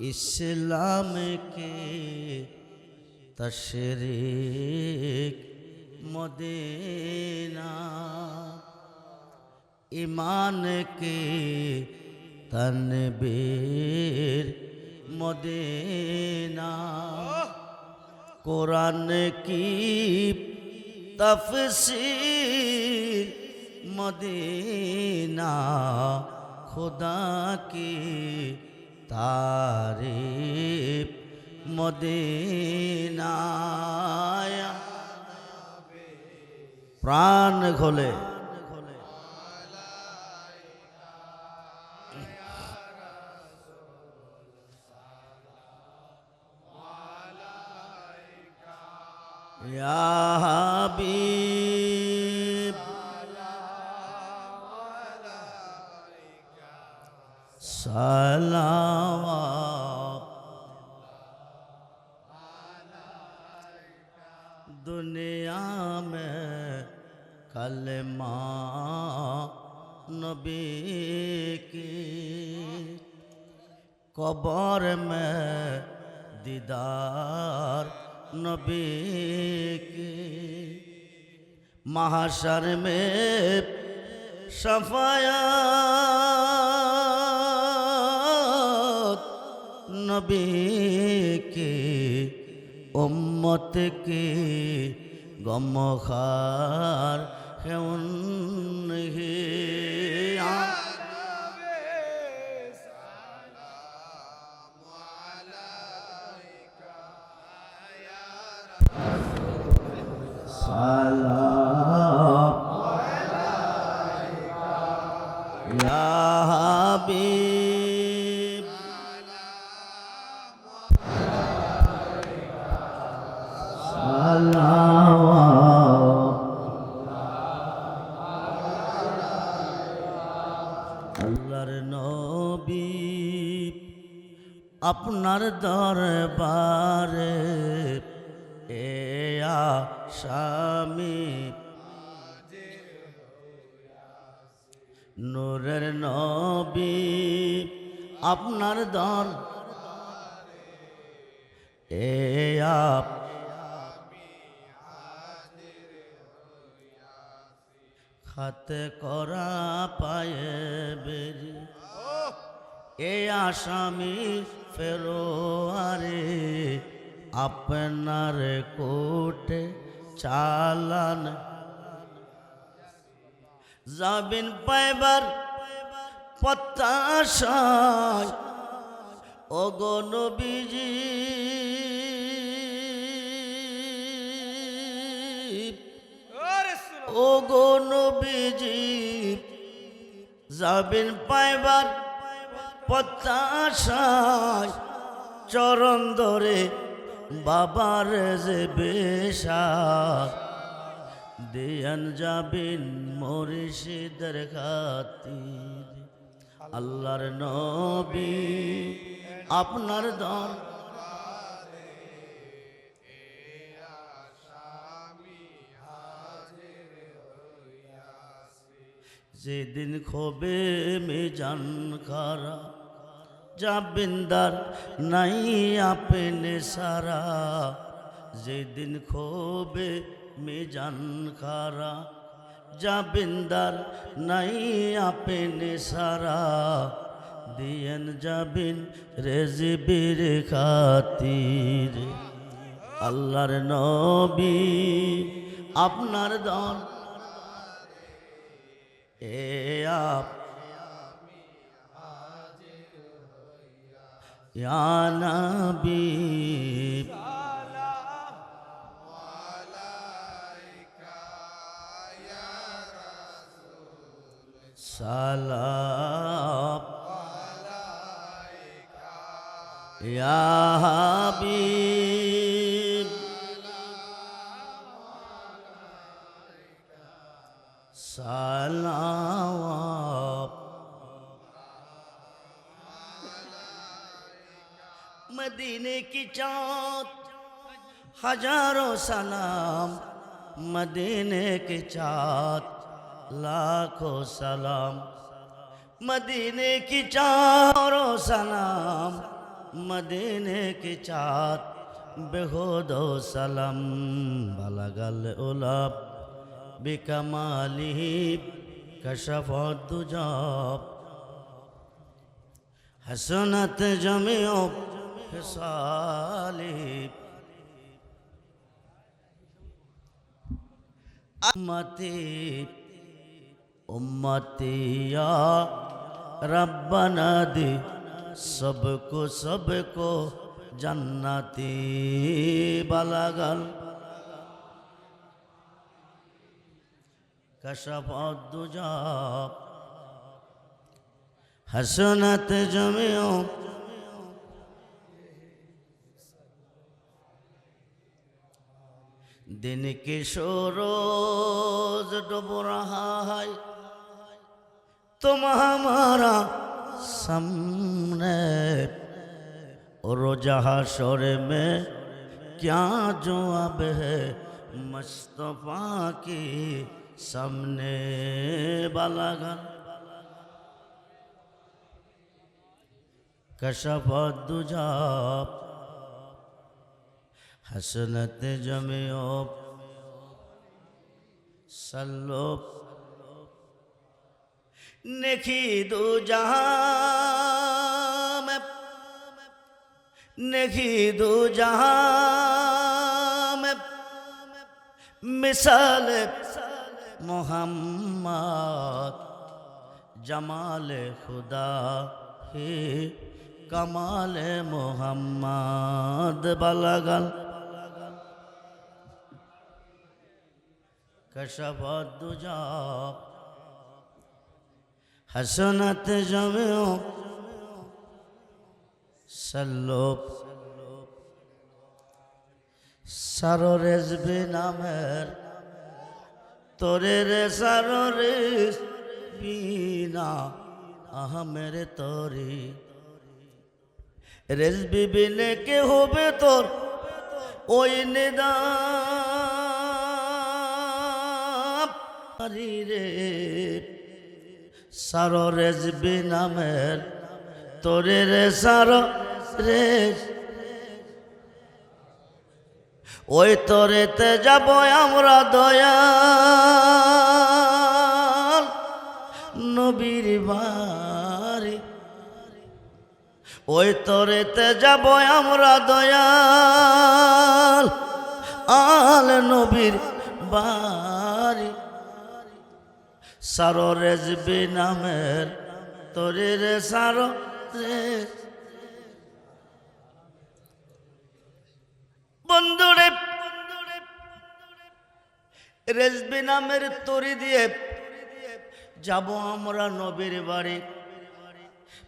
ইসলাম কে তশরিক Medina ইমান কে Tanvir Medina. কোরআন কি তফসির Medina খুদা কি তারে মদিনায় প্রাণ ঘোলে। খোলে ইয়া হাবিব। दुनिया में कलमा नबी की कबर में दीदार नबी की महाशर में सफायत नबी की উম্মত কে গমখার হেউন হে সালাম। আপনার দরবারে। এ স্বামী নূরের নবী আপনার দর এ আপ খাতে করা পায়ে বেরি। এ আসামি ফেরোয়ারে আপনার কোটে চালান। যাবেন পাইবার পত্তাশায় অগণ বিজি ও গো নবীজি যাবেন পাইবার প্রত্যাশায় চরণ ধরে বাবার যে বেশা। দেয়ান যাবেন মরিষিদের খাতির। আল্লাহর নবী আপনার দর যেদিন খোবে মেজান খারা জাবিন্দার নাই আপনে সারা। যেদিন খোবে মেজান খারা জাবিন্দার নাই আপনে সারা। দিয়েন যাবিন রেজিবির খাতির। আল্লাহর নবী, আপনার দল এ আপ ইয়া নবী। সালাম। ইয়া হাবিব। سلام مدینے کی چاند ہزاروں سلام۔ مدینے کی چاند لاکھوں سلام۔ مدینے کی چاروں سلام۔ مدینے کی چاند بہودو سلام۔ بلگل اولاب بكماله كشف الدجاب حسنت جميع خصاله أمتي أمتي يا ربنا دي سب کو سب کو جنتی بالاگل दुजा हसनत जमियो दिन की रोज डूब रहा है तुम हमारा सामने रोजा शोर में क्या जवाब है मुस्तफ़ा की سامنے بالا সামনে کشف دو دجاب حسنت جمعیوب سلوب نکھی دو جہاں نکھی دو جہاں مثال محمد، جمال خدا ہی کمال محمد بلگل کشف دجا، حسنت جمعو سلوپ سرو رزبی نامر তোরে রে সাররেজ বিনা আহমের তরি। রেজ বিবিনে কে হবে তোর ওই আরি রে সার রেজ নামের তোরে রে সার রেজ ওই তরেতে যাব আমরা দয়াল। নবীর বাড়ি। ওই তরেতে যাব আমরা দয়াল। আল নবীর বাড়ি। সারো রেজবি নামের তোরে রে সারো রেজ রেজবি নামের তরি দিয়ে যাব আমরা নবীর বাড়ি।